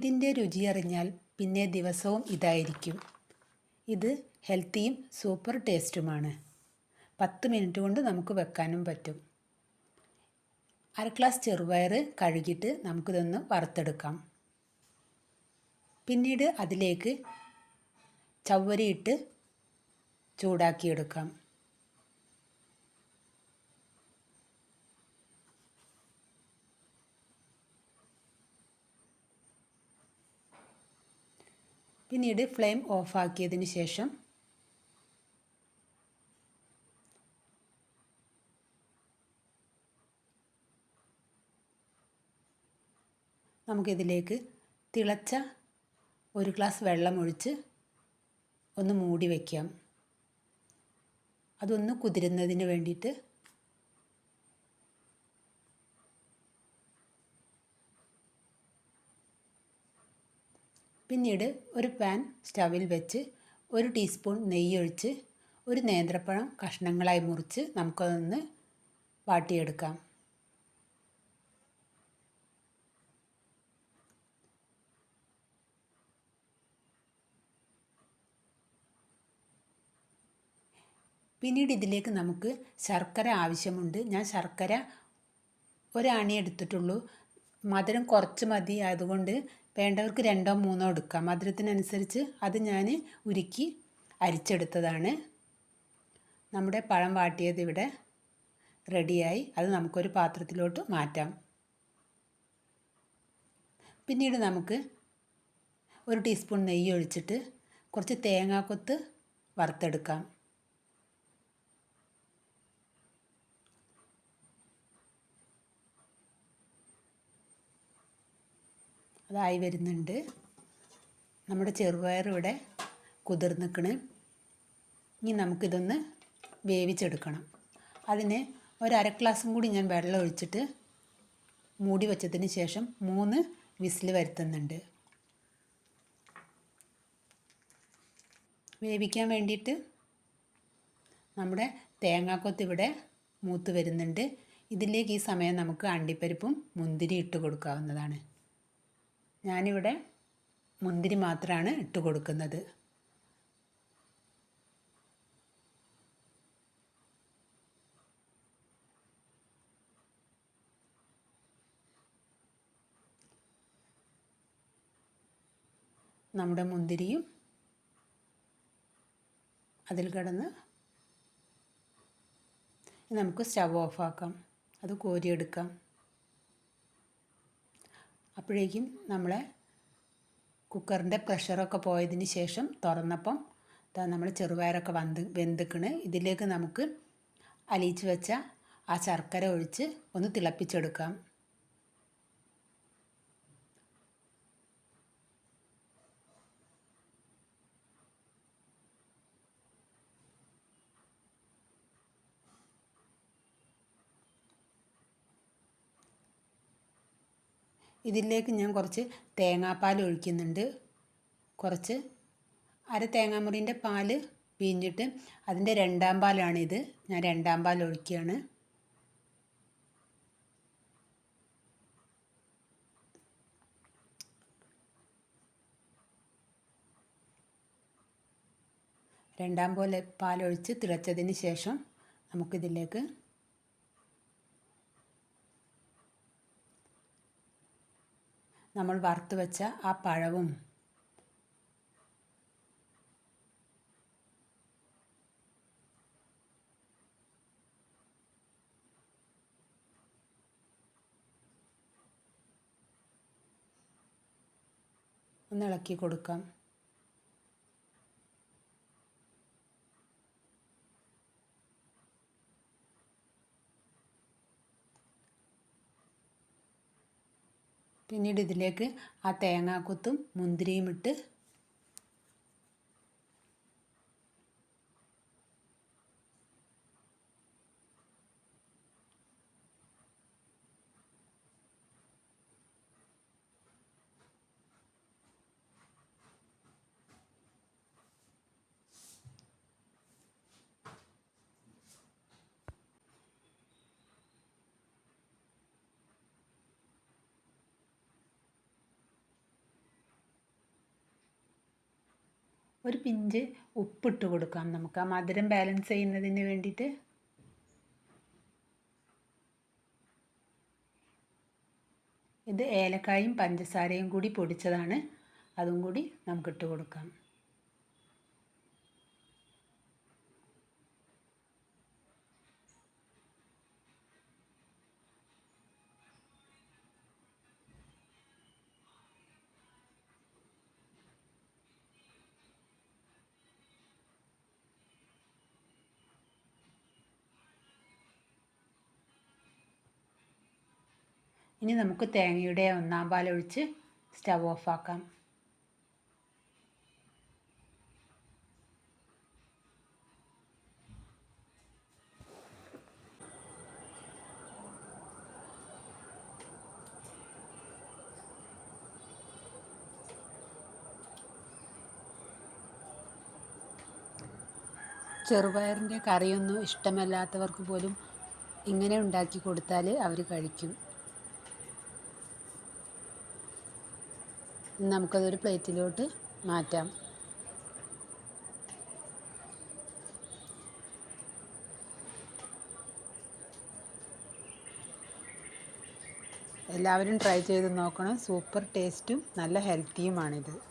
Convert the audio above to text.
ഇതിന്റെ രുചി അറിഞ്ഞാൽ പിന്നെ ദിവസവും ഇതായിരിക്കും. ഇത് ഹെൽത്തിയും സൂപ്പർ ടേസ്റ്റുമാണ്. പത്ത് മിനിറ്റ് കൊണ്ട് നമുക്ക് വെക്കാനും പറ്റും. അര ഗ്ലാസ് ചെറുപയർ കഴുകിയിട്ട് നമുക്കിതൊന്ന് വറുത്തെടുക്കാം. പിന്നീട് അതിലേക്ക് ചവ്വരിയിട്ട് ചൂടാക്കിയെടുക്കാം. പിന്നീട് ഫ്ലെയിം ഓഫാക്കിയതിന് ശേഷം നമുക്കിതിലേക്ക് തിളച്ച ഒരു ഗ്ലാസ് വെള്ളം ഒഴിച്ച് ഒന്ന് മൂടി വയ്ക്കാം. അതൊന്ന് കുതിരുന്നതിന് വേണ്ടിയിട്ട് പിന്നീട് ഒരു പാൻ സ്റ്റവിൽ വെച്ച് ഒരു ടീസ്പൂൺ നെയ്യൊഴിച്ച് ഒരു നേന്ത്രപ്പഴം കഷ്ണങ്ങളായി മുറിച്ച് നമുക്കതൊന്ന് വാട്ടിയെടുക്കാം. പിന്നീട് ഇതിലേക്ക് നമുക്ക് ശർക്കര ആവശ്യമുണ്ട്. ഞാൻ ശർക്കര ഒരാണി എടുത്തിട്ടുള്ളൂ. മധുരം കുറച്ച് മതി. അതുകൊണ്ട് വേണ്ടവർക്ക് രണ്ടോ മൂന്നോ എടുക്കാം. മധുരത്തിനനുസരിച്ച് അത് ഞാൻ ഉരുക്കി അരിച്ചെടുത്തതാണ്. നമ്മുടെ പഴം വാട്ടിയത് ഇവിടെ റെഡിയായി. അത് നമുക്കൊരു പാത്രത്തിലോട്ട് മാറ്റാം. പിന്നീട് നമുക്ക് ഒരു ടീസ്പൂൺ നെയ്യ് ഒഴിച്ചിട്ട് കുറച്ച് തേങ്ങാക്കൊത്ത് വറുത്തെടുക്കാം. അതായി വരുന്നുണ്ട്. നമ്മുടെ ചെറുപയർ ഇവിടെ കുതിർന്നിക്കണ്. ഇനി നമുക്കിതൊന്ന് വേവിച്ചെടുക്കണം. അതിന് ഒരു അര ഗ്ലാസും കൂടി ഞാൻ വെള്ളം ഒഴിച്ചിട്ട് മൂടി വെച്ചതിന് ശേഷം മൂന്ന് വിസിൽ വരുത്തുന്നുണ്ട്. വേവിക്കാൻ വേണ്ടിയിട്ട് നമ്മുടെ തേങ്ങാക്കൊത്ത് ഇവിടെ മൂത്ത് വരുന്നുണ്ട്. ഇതിലേക്ക് ഈ സമയം നമുക്ക് അണ്ടിപ്പരിപ്പും മുന്തിരി ഇട്ട് കൊടുക്കാവുന്നതാണ്. ഞാനിവിടെ മുന്തിരി മാത്രമാണ് ഇട്ട് കൊടുക്കുന്നത്. നമ്മുടെ മുന്തിരിയും അതിൽ കിടന്ന് നമുക്ക് സ്റ്റവ് ഓഫാക്കാം. അത് കോരിയെടുക്കാം. അപ്പോഴേക്കും നമ്മളെ കുക്കറിന്റെ പ്രഷറൊക്കെ പോയതിന് ശേഷം തുറന്നപ്പം നമ്മൾ ചെറുപയറൊക്കെ വന്ന് വെന്തിക്കണ്. ഇതിലേക്ക് നമുക്ക് അലിയിച്ച് വെച്ച ആ ശർക്കര ഒഴിച്ച് ഒന്ന് തിളപ്പിച്ചെടുക്കാം. ഇതിലേക്ക് ഞാൻ കുറച്ച് തേങ്ങാപ്പാൽ ഒഴിക്കുന്നുണ്ട്. കുറച്ച് അര തേങ്ങാമുറിന്റെ പാൽ പിഴിഞ്ഞിട്ട് അതിന്റെ രണ്ടാം പാലാണിത്. ഞാൻ രണ്ടാം പാൽ ഒഴിക്കുകയാണ്. രണ്ടാം പോലെ പാലൊഴിച്ച് തിളച്ചതിന് ശേഷം നമുക്കിതിലേക്ക് നമ്മൾ വറുത്ത് വെച്ച ആ പഴവും. ഒന്ന് ഇളക്കി കൊടുക്കാം. പിന്നീട് ഇതിലേക്ക് ആ തേങ്ങാക്കൊത്തും മുന്തിരിയും ഇട്ട് ഒരു പിഞ്ച് ഉപ്പിട്ട് കൊടുക്കാം നമുക്ക്. ആ മധുരം ബാലൻസ് ചെയ്യുന്നതിന് വേണ്ടിയിട്ട്. ഇത് ഏലക്കായും പഞ്ചസാരയും കൂടി പൊടിച്ചതാണ്. അതും കൂടി നമുക്ക് ഇട്ട് കൊടുക്കാം. ഇനി നമുക്ക് തേങ്ങയുടെ ഒന്നാം പാൽ ഒഴിച്ച് സ്റ്റവ് ഓഫാക്കാം ചെറുപയറിന്റെ കറിയൊന്നും ഇഷ്ടമല്ലാത്തവർക്ക് പോലും ഇങ്ങനെ ഉണ്ടാക്കി കൊടുത്താൽ അവർ കഴിക്കും. നമുക്കതൊരു പ്ലേറ്റിലോട്ട് മാറ്റാം. എല്ലാവരും ട്രൈ ചെയ്ത് നോക്കണം. സൂപ്പർ ടേസ്റ്റും നല്ല ഹെൽത്തിയുമാണിത്.